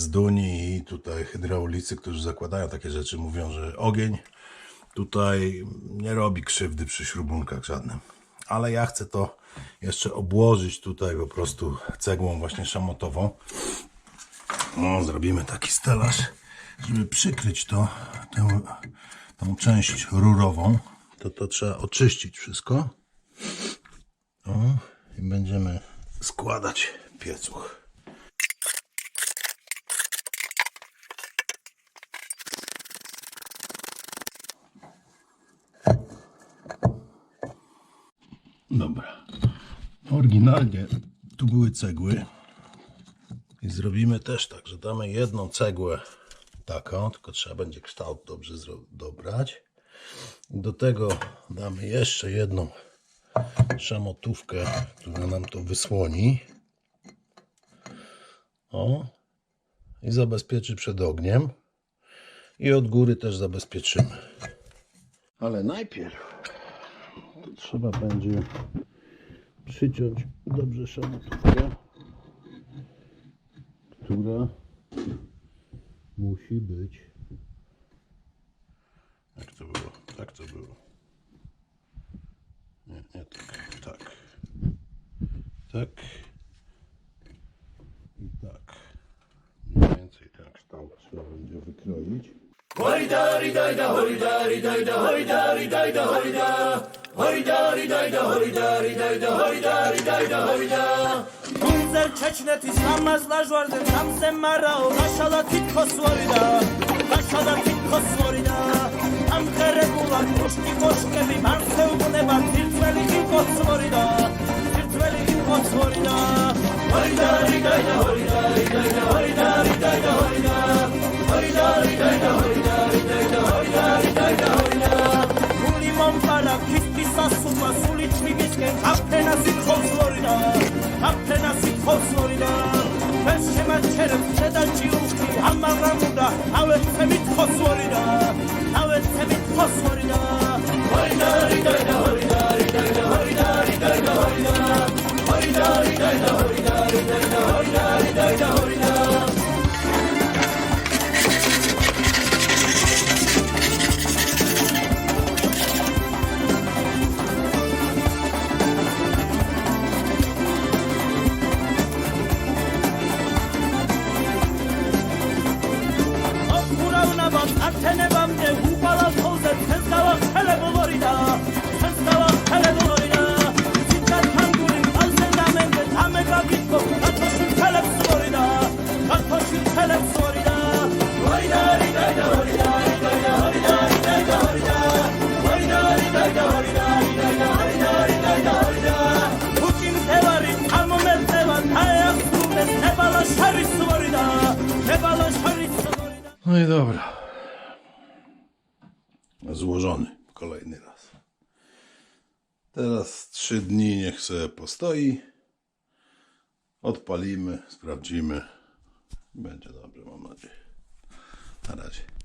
z Duni i tutaj hydraulicy, którzy zakładają takie rzeczy, mówią, że ogień tutaj nie robi krzywdy przy śrubunkach żadnym. Ale ja chcę to jeszcze obłożyć tutaj po prostu cegłą właśnie szamotową. No, zrobimy taki stelaż, żeby przykryć to, tę, tą część rurową. To to trzeba oczyścić wszystko. O, i będziemy składać piecuch. Dobra. Oryginalnie tu były cegły. I zrobimy też tak, że damy jedną cegłę taką, tylko trzeba będzie kształt dobrze dobrać. Do tego damy jeszcze jedną szamotówkę, która nam to wysłoni. O. I zabezpieczy przed ogniem. I od góry też zabezpieczymy. Ale najpierw trzeba będzie przyciąć dobrze szamotówkę, która musi być. Jak to było? Tak to było. Nie, nie tak. Tak. Tak. I tak. Mniej więcej ten kształt trzeba będzie wykroić. Hayda ridayda hayda ridayda hayda ridayda hayda Гүнзэр чачнати саммас лажвардэн самсэн мара лашала тиккос варида лашала тиккос Ale se აბამ ართენებამდე უყალავ ხოლზე თეს გავახელებულორიდა თეს გავახელებულორიდა სიტყვა თანგური ყალზე დამენზე თამე გაგიწყო კათოში მთელებს ლორიდა კათოში მთელებს ლორიდა ლორიდა ლორიდა ლორიდა ლორიდა ლორიდა ლორიდა ლორიდა Ну и добро. Złożony kolejny raz. Teraz trzy dni niech sobie postoi. Odpalimy, sprawdzimy. Będzie dobrze, mam nadzieję. Na razie.